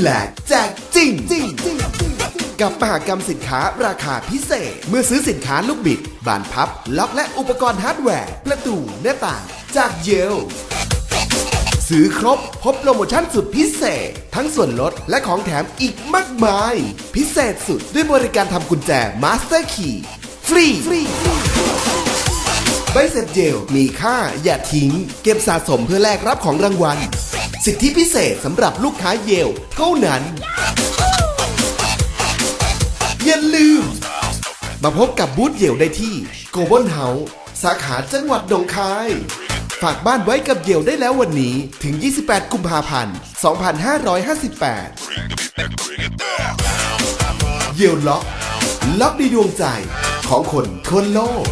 แลกแจกจริงจริงจริง กับมหากรรมสินค้าราคาพิเศษ เมื่อซื้อสินค้าลูกบิด บานพับ ล็อกและอุปกรณ์ฮาร์ดแวร์ ประตูหน้าต่าง จากเยลซื้อครบ พบโปรโมชั่นสุดพิเศษ ทั้งส่วนลดและของแถมอีกมากมาย พิเศษสุดด้วยบริการทำกุญแจ Master Key ฟรีฟรีใบเสร็จเจลมีค่าอย่าทิ้ง เก็บสะสมเพื่อแลกรับของรางวัล สิทธิพิเศษสำหรับลูกค้าเยลเท่านั้น อย่าลืม มาพบกับบูธเยลได้ที่โกลบอลเฮาส์สาขาจังหวัดหนองคาย ฝากบ้านไว้กับเยลได้แล้ววันนี้ถึง 28 กุมภาพันธ์ 2558 เยลล็อก ล็อกในดวงใจของคนทั่วโลก